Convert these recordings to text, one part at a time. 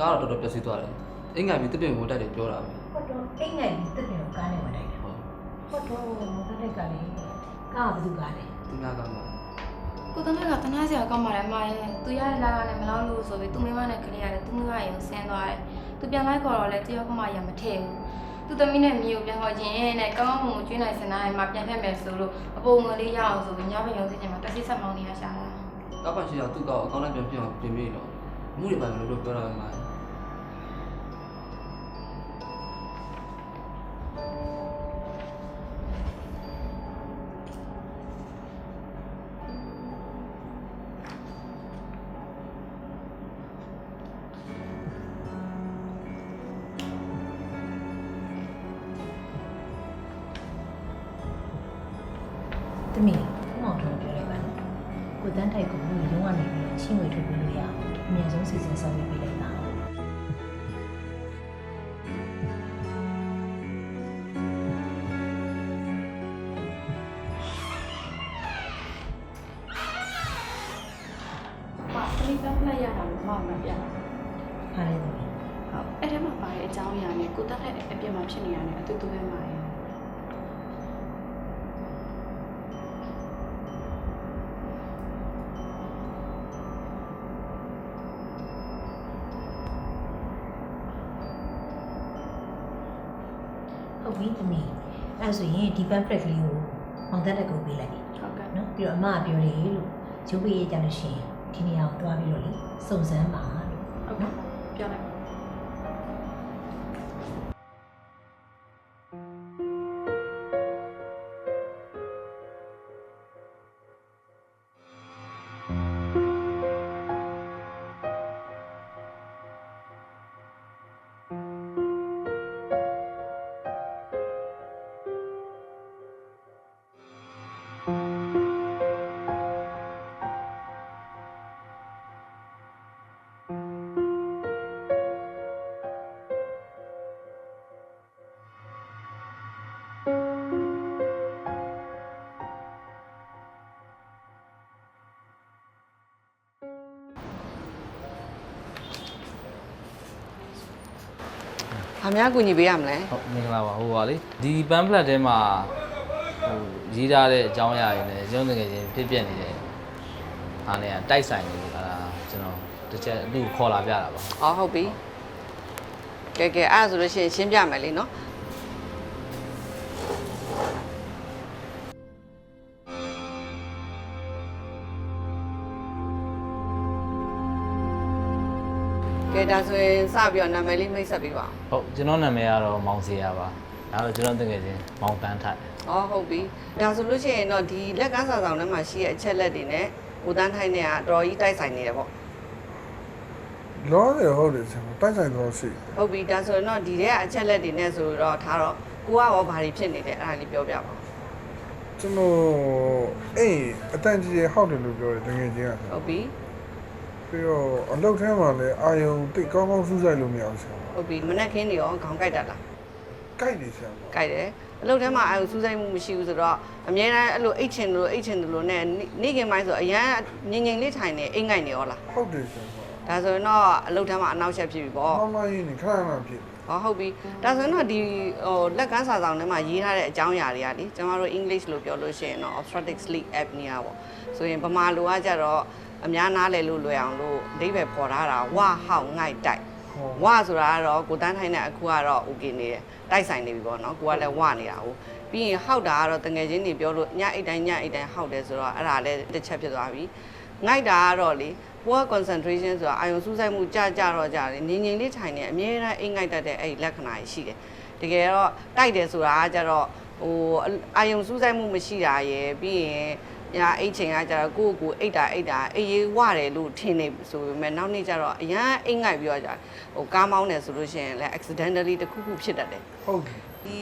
ကားတော့တော်တော်ပျက်စီးသွားတယ်အင်္ဂါပြီးတစ်ပင်ကိုတိုက်တယ်ပြောတာပဲဟုတ်တော့အိမ်ငယ်ကြီးတက်တယ်ကိုကားနဲ့ဝင်တိုက်တယ်ဟုတ်ဟုတ်တော့မော်ဒလိုက်ကလေကားကဘယ်သူကားလဲသူများကမှကိုတန်းကတနာစရာကောင်းပါလေမရဲ့သူရတဲ့လာကလည်းမလောက်လို့ဆိုပြီးသူမိမနဲ့ကလေးရတယ်သူမိမရင်ဆင်းသွားတယ်သူပြန်လိုက်ခေါ်တော့လဲတယောက်ကမှရမထည့်ဘူးသူသမီးနဲ့မြေကိုပြန်ခေါ်ခြင်းနဲ့ကောင်းကောင်းမွန်မွန်ကျွေးနိုင်စင်တိုင်းမှာပြန်ဖက်မယ်ဆိုလို့အပုံငွေလေးရအောင်ဆိုပြီးညဘက်ရုံးစီချင်းမှာတက်စီဆက်မောင်းနေရရှာတာတောက်ပါရှိတော့သူ့ကောက်အကောင့်နဲ့ပြန်ပြင်အောင်ပြင်ပြီးတော့မှုတွေပါမလို့လို့ပြောတာပဲမှာ တမီးခုမောင်ထုံးပြောလိုက်ပါနော်ကိုတန်းထိုက်ကိုရုံးကနေပြီးတော့ချင်းဝေထုတ်ပြီးလို့ရအောင်အများဆုံးစီစဉ်ဆောင်ရွက်ပေးလိုက်ပါပါသမီးပတ်လိုက်ရတာလို့မှမပြဟာလေတမီးဟုတ်အဲ့ထဲမှာပါတဲ့အကြောင်းအရာနဲ့ကိုတက်တဲ့အပြစ်မှာဖြစ်နေရတယ်အတူတူပဲမှာရယ် ဟုတ်ပြီတမီးအဲ့ဒါဆိုရင်ဒီ pamphlet လေးကိုမောင်တက်တက်ကိုပေးလိုက်ပြီဟုတ်ကဲ့နော်ပြီးတော့အမကပြောတယ်လို့ရုပ်ပေးရကြလို့ရှိရင်ဒီနေရာကိုတွားပြီးတော့လေစုံစမ်းပါလို့ဟုတ်ကဲ့ပြောလိုက်။ များကူညီပေးရမလဲဟုတ်မင်္ဂလာပါဟိုပါလေဒီ pamphlet ထဲမှာဟိုရေးထားတဲ့အကြောင်းအရာတွေနဲ့ရုံးတကယ်ချင်းဖြစ်ပြနေတဲ့အားနဲ့တိုက်ဆိုင်နေလို့အဲ့ဒါကျွန်တော်တစ်ချက်အခုခေါ်လာပြတာပါ။အော်ဟုတ်ပြီ။ကဲကဲအဲ့ဒါဆိုလို့ရှိရင်ရှင်းပြမယ်လေနော်။ ကဲဒါဆိုရင်စပြီးတော့နာမည်လေးမိတ်ဆက်ပေးပါဦးဟုတ်ကျွန်တော်နာမည်ကတော့မောင်စီယာပါဒါတော့ကျွန်တော်တကယ်ချင်းမောင်တန်းထိုက်။အော်ဟုတ်ပြီ။ဒါဆိုလို့ရှိရင်တော့ဒီလက်ကန်းစာဆောင်ထဲမှာရှိတဲ့အချက်လက်တွေနဲ့ကိုတန်းထိုင်းနဲ့ကအတော်ကြီးတိုက်ဆိုင်နေတယ်ပေါ့လောတယ်ဟုတ်တယ်ဆရာတိုက်ဆိုင်တော့ရှိ။ဟုတ်ပြီဒါဆိုရင်တော့ဒီထဲကအချက်လက်တွေနဲ့ဆိုတော့ထားတော့ကိုကရောဘာတွေဖြစ်နေလဲအဲ့ဒါလေးပြောပြပါဦးကျွန်တော်အေးအတန်ကြီးရဟောက်တယ်လို့ပြောတယ်တကယ်ချင်းက။ဟုတ်ပြီ။ ပြီးတော့အလုပ်ထဲမှာလည်းအာယုံတိတ်ကောင်းကောင်းစူးစိုက်လို့မရအောင်ဆရာဟုတ်ပြီမနက်ခင်းနေရောခေါင်းကိုက်တတ်လားကြိုက်တယ်ဆရာကိုက်တယ်အလုပ်ထဲမှာအဲစူးစိုက်မှုမရှိဘူးဆိုတော့အများအားအဲ့လိုအိတ်ချင်လို့အိတ်ချင်တယ်လို့နဲ့နေ့ခင်ပိုင်းဆိုအရန်ငင်ငင်လေးထိုင်နေအိမ်ငိုက်နေရောလားဟုတ်တယ်ဆရာဒါဆိုရင်တော့အလုပ်ထဲမှာအနောက်ချက်ဖြစ်ပြီပေါ့မမရင်းနေခဏခဏဖြစ်ဟောဟုတ်ပြီဒါဆိုရင်တော့ဒီဟိုလက်ကန်းစာဆောင်ထဲမှာရေးထားတဲ့အကြောင်းအရာတွေကလေကျွန်တော်တို့ English လို့ပြောလို့ရှိရင်တော့ obstructive sleep apnea ပေါ့ဆိုရင်ဗမာလိုကကြတော့ အများနားလည်လို့လွယ်အောင်လို့အဓိပ္ပာယ်ပေါ်ထားတာဝဟောက်ငိုက်တိုက်ဟောဝဆိုတာကတော့ကိုတန်းထိုင်းတဲ့အခုကတော့ okay နေတယ်တိုက်ဆိုင်နေပြီပေါ့နော်ကိုကလည်းဝနေတာဟုတ်ပြီးရင်ဟောက်တာကတော့တငယ်ချင်းတွေပြောလို့ညအိတ်တိုင်းညအိတ်တိုင်းဟောက်တယ်ဆိုတော့အဲ့ဒါလည်းတစ်ချက်ဖြစ်သွားပြီငိုက်တာကတော့လေ poor concentration ဆိုတာအာယုံစူးစိုက်မှုကြကြတော့ကြတယ်ငြိမ်ငြိမ်လေးထိုင်နေအမြဲတမ်းအိတ်ငိုက်တတ်တဲ့အဲ့ဒီလက္ခဏာကြီးရှိတယ်တကယ်တော့တိုက်တယ်ဆိုတာကကြတော့ဟိုအာယုံစူးစိုက်မှုမရှိတာရယ်ပြီးရင် ညာအိတ်ချိန်ကကြတော့ကိုယ့်ကိုယ်အိတ်တာအိတ်တာအေးရေးဝတယ်လို့ထင်နေဆိုပေမဲ့နောက်နေ့ကျတော့အရန်အိတ်ငိုက်ပြီးတော့ကြာဟိုကားမောင်းတယ်ဆိုလို့ရှိရင်လည်း accidentally တစ်ခုခုဖြစ်တတ်တယ်ဟုတ်တယ်ဒီ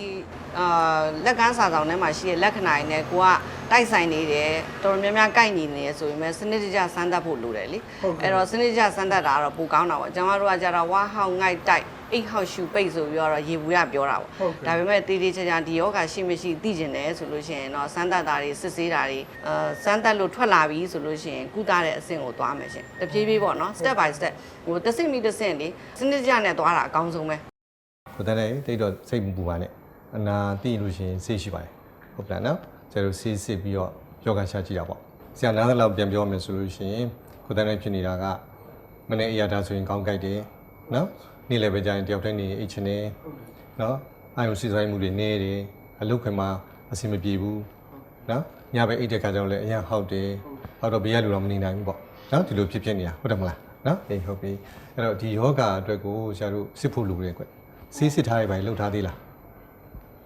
အာလက်ကန်းစာဆောင်ထဲမှာရှိတဲ့လက္ခဏာတွေနဲ့ကိုကတိုက်ဆိုင်နေတယ်တော်တော်များများကိုက်ညီနေတယ်ဆိုရင်ပဲစနစ်တကျစမ်းသပ်ဖို့လိုတယ်လေအဲ့တော့စနစ်တကျစမ်းသပ်တာကတော့ပိုကောင်းတာပေါ့ကျွန်တော်တို့ကကြတော့ဝါဟောင်းငိုက်တိုက် အိတ်ဟောက်ရှူပိတ်ဆိုပြီးတော့ရေဘူးရပြောတာပေါ့ဟုတ်ကဲ့ဒါပေမဲ့တေးသေးချာချာဒီယောဂရှိမရှိသိကျင်တယ်ဆိုလို့ရှိရင်တော့စမ်းသပ်တာတွေစစ်ဆေးတာတွေအဲစမ်းသပ်လို့ထွက်လာပြီဆိုလို့ရှိရင်ကုသတဲ့အဆင့်ကိုသွားမယ်ရှင်တဖြည်းဖြည်းပေါ့နော် step by step ဟိုတစ်ဆင့်ပြီးတစ်ဆင့်လေစနစ်တကျနဲ့သွားတာအကောင်းဆုံးပဲကိုတန်းလည်းတိတ်တော့စိတ်မပူပါနဲ့အနာသိလို့ရှိရင်ဆေးရှိပါတယ်ဟုတ်ကဲ့နော်ကျန်တို့ဆေးစစ်ပြီးတော့ယောဂရှာကြည့်တာပေါ့ဆရာနားသလောက်ပြန်ပြောမယ်ဆိုလို့ရှိရင်ကိုတန်းလည်းဖြစ်နေတာကမနေ့အရာဒါဆိုရင်ကောင်းကြိုက်တယ်နော် နေ့လည်းပဲကြာရင်တယောက်တည်းနေအိတ်ချင်နေနော်အာယုံစီဆိုင်မှုတွေနေတယ်အလုပ်ခွင်မှာအဆင်မပြေဘူးနော်ညဘက်အိတ်တဲ့ခါကျတော့လည်းအရင်ဟောက်တယ်ဟောက်တော့ဘေးကလူတော့မနေနိုင်ဘူးပေါ့နော်ဒီလိုဖြစ်ဖြစ်နေတာဟုတ်တယ်မလားနော်အေးဟုတ်ပြီအဲ့တော့ဒီယောဂအတွက်ကိုဆရာတို့စစ်ဖို့လိုတယ်ကွဆေးစစ်ထားရပါလှုပ်ထားသေးလား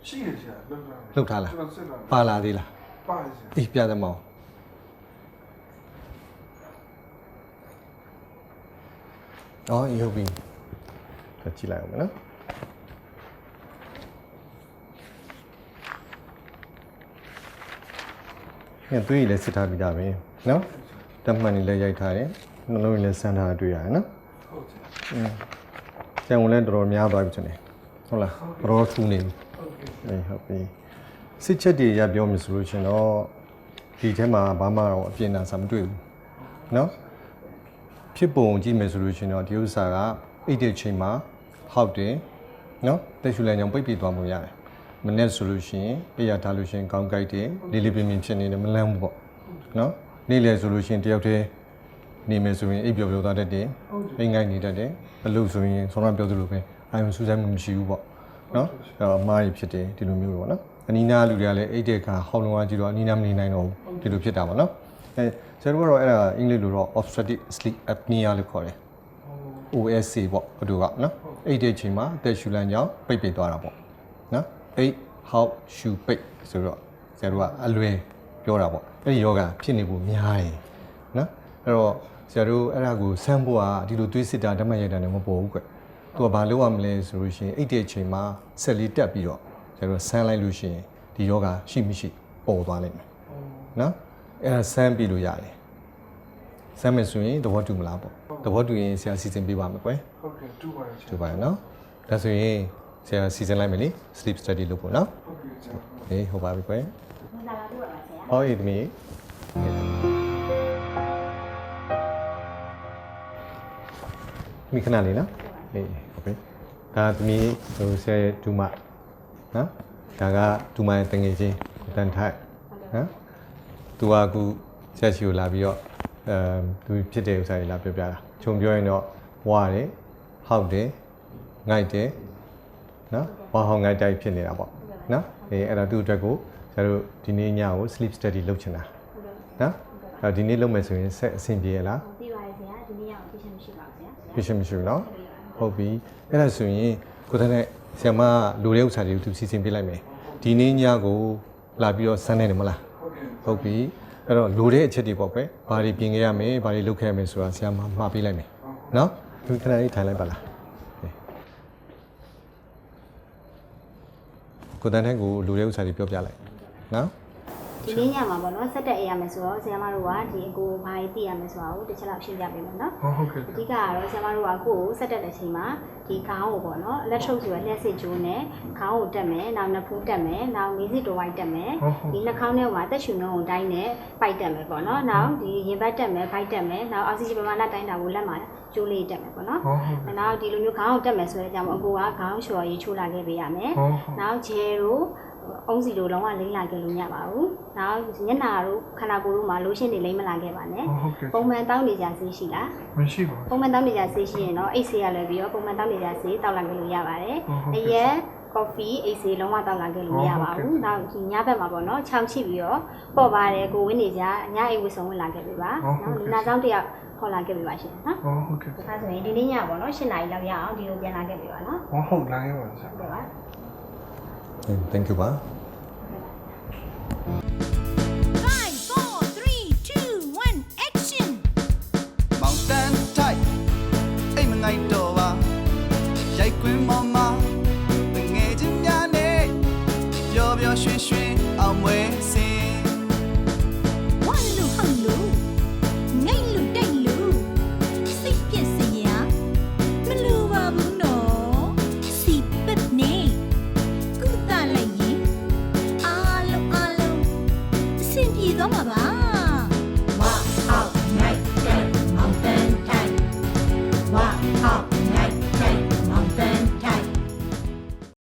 ရှိရဆရာလောက်တာလှုပ်ထားလားကျွန်တော်စစ်တာပါလာသေးလားပါတယ်ဆရာအေးပြသမောင်းအော်ရုပ်ပြီ ကြည့်လိုက်အောင်မယ်နော်ညသွေးကြီးလည်းစစ်ထားပြီးသားပဲနော်တက်မှန်ကြီးလည်းရိုက်ထားတယ်နှလုံးကြီးလည်းဆန်းထားတွေ့ရတယ်နော်ဟုတ်ကဲ့ကျန်ဝင်လည်းတော်တော်များသွားပြီကျွန်တော်ဟုတ်လားတော်တော်ထူနေပြီအေးဟုတ်ပြီစစ်ချက်တွေရပြောမယ်ဆိုလို့ရှင်တော့ဒီထဲမှာဘာမှတော့အပြင်းအထန်ဆာမတွေ့ဘူးနော်ဖြစ်ပုံကြည့်မယ်ဆိုလို့ရှင်တော့ဒီဥစ္စာကအဲ့ဒီအချိန်မှာ ဟောက်တယ်နော်တက်ရှူလန်ကြောင့်ပိတ်ပြသွားမှုရတယ်မနေ့ဆိုလို့ရှိရင်ပြရထားလို့ရှိရင်ကောင်းကြိုက်တယ်လေးလေးပင်ပင်ဖြစ်နေတယ်မလန့်ဘူးပေါ့နော်နေ့လယ်ဆိုလို့ရှိရင်တယောက်တည်းနေမယ်ဆိုရင်အိပ်ပျော်ပျော်သွားတတ်တယ်အိမ်ငိုက်နေတတ်တယ်ဘလို့ဆိုရင်ဆောင်းရပြောသလိုပဲအာယုံစူးစိုက်မှုမရှိဘူးပေါ့နော်အဲတော့အမားကြီးဖြစ်တယ်ဒီလိုမျိုးပေါ့နော်အနီးနားလူတွေကလည်းအိတ်တဲ့အခါဟောင်းလုံးဝကြည့်တော့အနီးနားမနေနိုင်တော့ဘူးဒီလိုဖြစ်တာပေါ့နော်အဲဆရာတို့ကတော့အဲ့ဒါအင်္ဂလိပ်လိုတော့ obstructive sleep apnea လို့ခေါ်တယ် OSA ပေါ့ဘယ်လိုကနော် အိတ်တဲ့ချိန်မှာအသက်ရှူလမ်းကြောင်းပိတ်ပိတ်သွားတာပေါ့နော်အိတ်ဟောက်ရှူပိတ်ဆိုတော့ဆရာတို့ကအလွယ်ပြောတာပေါ့အဲ့ဒီယောဂဖြစ်နေဖို့များရင်နော်အဲ့တော့ဆရာတို့အဲ့ဒါကိုစမ်းဖို့ကဒီလိုသွေးစစ်တာဓာတ်မှတ်ရိုက်တာလည်းမပေါ်ဘူးကွသူကဘာလုပ်ရမလဲဆိုလို့ရှိရင်အိတ်တဲ့ချိန်မှာဆက်လေးတက်ပြီးတော့ဆရာတို့ဆမ်းလိုက်လို့ရှိရင်ဒီယောဂရှိမရှိပေါ်သွားလိမ့်မယ်နော်အဲ့ဒါဆမ်းပြီးလို့ရတယ်ဆမ်းမယ်ဆိုရင်သဘောတူမလားပေါ့ သဘောတူရင်ဆရာစီစဉ်ပေးပါမယ်ကွယ်ဟုတ်ကဲ့တူပါတယ်ဆရာတူပါရနော်ဒါဆိုရင်ဆရာစီစဉ်လိုက်မယ်လေ sleep study လုပ်ဖို့နော်ဟုတ်ကဲ့ဆရာဟေးဟုတ်ပါပြီကွယ်ဟောအေးသမီးမိခဏလေးနော်ဟေးဟုတ်ပြီဒါသမီးဟိုဆရာရဲ့ဒူမနော်ဒါကဒူမရဲ့တငယ်ချင်းကိုတန်ထိုက်နော်သူကအခုဆက်ချီကိုလာပြီးတော့အဲသူဖြစ်တဲ့ဥစ္စာတွေလာပြောပြတာ ခြုံပြောရင်တော့ဝါတယ်ဟောက်တယ်ငိုက်တယ်နော်ဝါဟောင်းငိုက်တိုက်ဖြစ်နေတာပေါ့နော်အေးအဲ့ဒါသူ့အတွက်ကိုကျတို့ဒီနေ့ညကို sleep study လုပ်ချင်တာနော်အဲ့ဒီနေ့လုပ်မယ်ဆိုရင်ဆက်အဆင်ပြေရလားပြပါရစေ။ဒီနေ့ရအောင်သိချင်မရှိပါဘူးဆရာ။ဖြစ်ရှင်မရှိဘူးနော်ဟုတ်ပြီအဲ့ဒါဆိုရင်ကိုယ်တည်းနဲ့ဆရာမလိုတဲ့ဥစ္စာတွေကိုသူစီစဉ်ပေးလိုက်မယ်ဒီနေ့ညကိုလာပြီးတော့စမ်းနေတယ်မလားဟုတ်ကဲ့ဟုတ်ပြီ အဲ့တော့လိုတဲ့အချက်တွေပေါ့ကွယ်ဘာတွေပြင်ခဲ့ရမယ်ဘာတွေလုပ်ခဲ့ရမယ်ဆိုတာဆရာမမှာပေးလိုက်မယ်နော်ဒီခဏလေးထိုင်လိုက်ပါလားဟေးကိုယ်တန်းတဲ့ကိုလိုတဲ့ဥစ္စာတွေပြောပြလိုက်နော် ဒီနေ့ညမှာပေါ့နော်ဆက်တက်အေးရမယ်ဆိုတော့ဆရာမတို့ကဒီအကိုဘာကြီးသိရမယ်ဆိုတာကိုတစ်ချက်လောက်ရှင်းပြပေးမယ်နော်ဟုတ်ဟုတ်ကဲ့အဓိကကတော့ဆရာမတို့ကကိုယ့်ကိုဆက်တက်တဲ့အချိန်မှာဒီခေါင်းကိုပေါ့နော်လက်ထုတ်ဆိုရလက်စစ်ကျိုးနဲ့ခေါင်းကိုတက်မယ်နောက်နှစ်ဖူးတက်မယ်နောက်မေးစစ်တော်ဝိုက်တက်မယ်ဒီနှာခေါင်းထဲမှာတက်ရှူနှုံးကိုတိုင်းနဲ့ပိုက်တက်မယ်ပေါ့နော်နောက်ဒီရင်ဘတ်တက်မယ်ဘိုက်တက်မယ်နောက်အောက်ဆီဂျင်ပမာဏတိုင်းတာကိုလက်မှာကျိုးလေးတက်မယ်ပေါ့နော်ဟုတ်ဟုတ်နောက်ဒီလိုမျိုးခေါင်းကိုတက်မယ်ဆိုတဲ့အကြောင်းအကိုကခေါင်းလျှော်ရေးချိုးလာခဲ့ပေးရမယ်ဟုတ်ဟုတ်နောက်ဂျယ်တို့ အုံးစီတို့လုံးဝလိမ့်လာခဲ့လို့မရပါဘူး။နောက်ညနာတို့ခန္ဓာကိုယ်တို့မှာလိုရှင်းတွေလိမ့်မလာခဲ့ပါနဲ့ဟုတ်ကဲ့။ပုံမှန်တောင်းနေကြဆေးရှိလားမရှိပါ။ဘူးပုံမှန်တောင်းနေကြဆေးရှိရင်တော့အိတ်ဆေးရလွယ်ပြီးတော့ပုံမှန်တောင်းနေကြဆေးတောက်လာခဲ့လို့ရပါတယ်ဟုတ်ဟုတ်။အရက် coffee အိတ်ဆေးလုံးဝတောက်လာခဲ့လို့မရပါဟုတ်ဘူးကဲ့။နောက်ဒီညဘက်မှာပေါ့နော်ခြောက်ချိပြီးတော့ပေါ့ပါတယ်ကိုဝင်းနေကြညအိတ်ဝစ်ဆုံးဝင်လာခဲ့ပြီပါဟုတ်။ဟုတ်ကဲ့နော်လူနာဆောင်တစ်ယောက်ခေါ်လာခဲ့ပြီပါရှင်နော်ဟုတ်ဟုတ်ကဲ့။ဒါဆိုရင်ဒီနေ့ညပေါ့နော်၈နာရီလောက်ရအောင်ဒီလိုပြန်လာခဲ့ပြီပါနော်ဟုတ်ဟုတ်လိုင်းရပါဆရာ။ဟုတ်ပါ thank you ပါ